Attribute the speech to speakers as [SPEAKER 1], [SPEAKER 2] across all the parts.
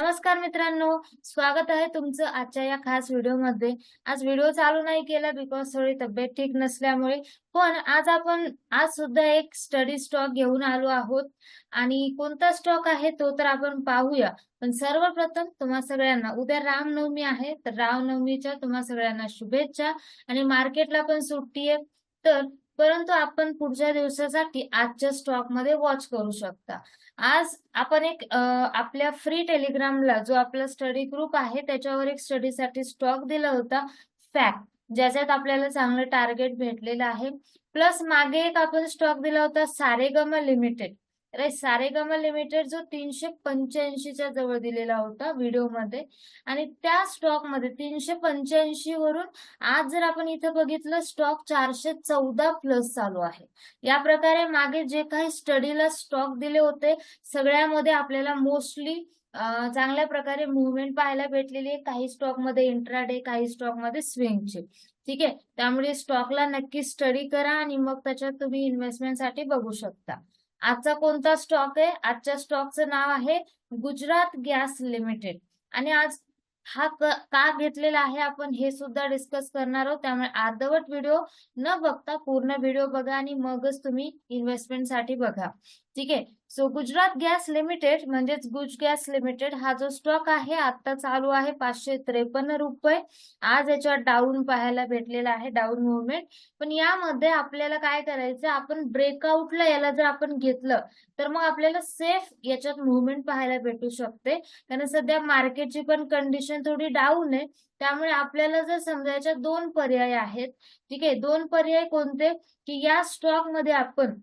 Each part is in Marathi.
[SPEAKER 1] नमस्कार मित्रांनो स्वागत आहे तुमचं आजच्या या खास व्हिडिओमध्ये. आज व्हिडिओ चालू नाही केला बिकॉज थोडी तब्येत ठीक नसल्यामुळे पण आज आपण आज सुद्धा एक स्टडी स्टॉक घेऊन आलो आहोत. आणि कोणता स्टॉक आहे तो तर आपण पाहूया. पण सर्वप्रथम तुम्हा सगळ्यांना उद्या रामनवमी आहे तर रामनवमीच्या तुम्हा सगळ्यांना शुभेच्छा. आणि मार्केटला पण सुट्टी आहे. तर परंतु आपण पुढच्या दिवसासाठी आजच्या स्टॉकमध्ये वॉच करू शकता. आज आपण एक आपल्या फ्री टेलिग्रामला जो आपला स्टडी ग्रुप आहे त्याच्यावर एक स्टडीसाठी स्टॉक दिला होता फॅक्ट ज्याच्यात आपल्याला चांगलं टार्गेट भेटलेलं आहे. प्लस मागे एक आपण स्टॉक दिला होता सारेगम लिमिटेड सारेगमा लिमिटेड जो तीनशे पंच्याऐंशीच्या जवळ दिलेला होता व्हिडिओमध्ये आणि त्या स्टॉकमध्ये तीनशे पंच्याऐंशी वरून आज जर आपण इथं बघितलं स्टॉक चारशे चौदा प्लस चालू आहे. या प्रकारे मागे जे काही स्टडीला स्टॉक दिले होते सगळ्यामध्ये आपल्याला मोस्टली चांगल्या प्रकारे मुवमेंट पाहायला भेटलेली आहे. काही स्टॉकमध्ये इंट्राडे काही स्टॉकमध्ये स्विंगचे. ठीक आहे? त्यामुळे स्टॉकला नक्की स्टडी करा आणि मग त्याच्यात तुम्ही इन्व्हेस्टमेंटसाठी बघू शकता. आजचा कोणता स्टॉक आहे? आजच्या स्टॉकचं नाव आहे गुजरात गॅस लिमिटेड. आणि आज हा का घेतलेला आहे आपण हे सुद्धा डिस्कस करणार आहोत. त्यामुळे अर्धवट व्हिडिओ न बघता पूर्ण व्हिडिओ बघा आणि मगच तुम्ही इन्व्हेस्टमेंटसाठी बघा. ठीक आहे? सो गुजरात गॅस लिमिटेड म्हणजेच गुज गॅस लिमिटेड हा जो स्टॉक आहे आता चालू आहे पाचशे त्रेपन्न रुपये. आज याच्यावर डाऊन पाहायला भेटलेला आहे डाऊन मुवमेंट पण यामध्ये आपल्याला काय करायचं आपण ब्रेकआउटला याला जर आपण घेतलं तर मग आपल्याला सेफ याच्यात मुवमेंट पाहायला भेटू शकते. कारण सध्या मार्केटची पण कंडिशन थोडी डाऊन आहे. त्यामुळे आपल्याला जर समजायच्या दोन पर्याय आहेत ठीक आहे? दोन पर्याय कोणते? की या स्टॉकमध्ये आपण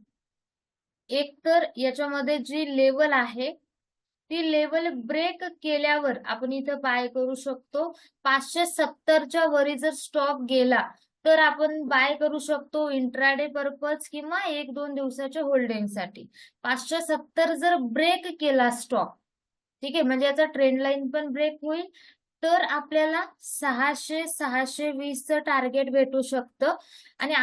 [SPEAKER 1] एक तर याच्यामध्ये जी लेवल आहे ती लेवल ब्रेक केल्यावर आपण इथं बाय करू शकतो. पाचशे सत्तरच्या वरी जर स्टॉक गेला तर आपण बाय करू शकतो इंट्राडे पर्पज किंवा एक दोन दिवसाच्या होल्डिंगसाठी पाचशे सत्तर जर ब्रेक केला स्टॉक ठीक आहे? म्हणजे याचा ट्रेंड लाईन पण ब्रेक होईल. तर आपल्याला सहाशे सहाशे वीसचं टार्गेट भेटू शकतं. आणि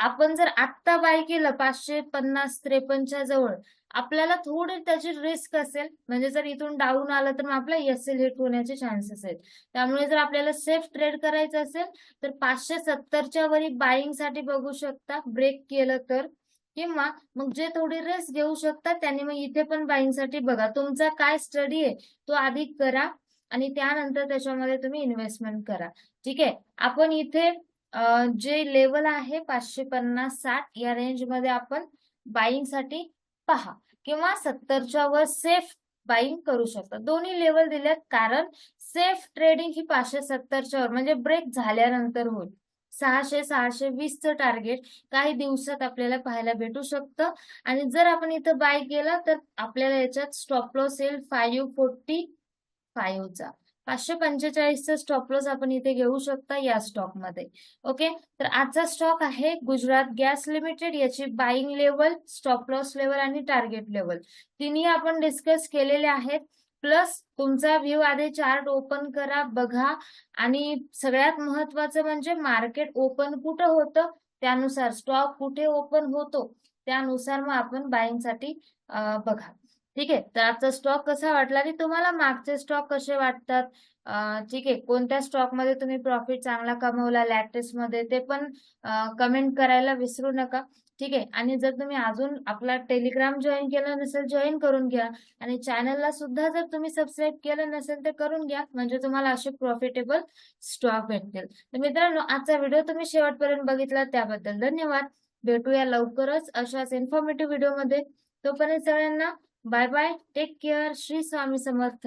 [SPEAKER 1] आपण जर आत्ता बाय केलं पाचशे पन्नास त्रेपन्नच्या जवळ आपल्याला थोडी त्याची रिस्क असेल. म्हणजे जर इथून डाऊन आलं तर मग आपला एस एल हिट होण्याचे चान्सेस आहेत. त्यामुळे जर आपल्याला सेफ ट्रेड करायचं असेल तर पाचशे सत्तरच्या वरी बाईंगसाठी बघू शकता. ब्रेक केलं तर. किंवा मग जे थोडी रिस्क घेऊ शकतात त्यांनी मग इथे पण बाईंगसाठी बघा. तुमचा काय स्टडी आहे तो आधी करा. आणि त्यानंतर त्याच्यामध्ये तुम्ही इन्व्हेस्टमेंट करा. ठीक आहे? आपण इथे जे लेवल आहे पाचशे पन्नास साठ या रेंजमध्ये आपण बाईंगसाठी पहा. किंवा सत्तरच्या वर सेफ बाईंग करू शकता. दोन्ही लेवल दिल्यात कारण सेफ ट्रेडिंग ही पाचशे सत्तरच्या वर म्हणजे ब्रेक झाल्यानंतर होईल. सहाशे सहाशे वीसचं टार्गेट काही दिवसात आपल्याला पाहायला भेटू शकतं. आणि जर आपण इथं बाय केलं तर आपल्याला याच्यात स्टॉप लॉस येईल फाईव्ह फोर्टी फाईव्हचा. पाचशे पंचेचाळीसचा स्टॉप लॉस आपण इथे घेऊ शकता या स्टॉकमध्ये. ओके तर आजचा स्टॉक आहे गुजरात गॅस लिमिटेड याची buying level stop loss level आणि टार्गेट लेवल तिन्ही आपण डिस्कस केलेले आहेत. प्लस तुमचा व्ह्यू आधी चार्ट ओपन करा बघा. आणि सगळ्यात महत्वाचं म्हणजे मार्केट ओपन कुठं होतं? त्यानुसार स्टॉक कुठे ओपन होतो? त्यानुसार मग आपण बाईंगसाठी बघा. ठीक आहे. तर आजचा स्टॉक कसा वाटला आणि तुम्हाला मागचे स्टॉक कसे वाटतात? ठीक आहे. कोणत्या स्टॉकमध्ये तुम्ही प्रॉफिट चांगला कमवला? लॅटेस मध्ये? ते पण कमेंट करायला विसरू नका. ठीक आहे. आणि जर तुम्ही अजून आपला टेलिग्राम जॉईन केला नसेल जॉईन करून घ्या. आणि चॅनलला सुद्धा जर तुम्ही सबस्क्राईब केलं नसेल तर करून घ्या. म्हणजे तुम्हाला असे प्रॉफिटेबल स्टॉक भेटतील. तर मित्रांनो आजचा व्हिडिओ तुम्ही शेवटपर्यंत बघितला. त्याबद्दल धन्यवाद. भेटूया लवकरच अशाच इन्फॉर्मेटिव्ह व्हिडिओमध्ये तोपर्यंत सगळ्यांना bye bye take care Shri Swami Samarth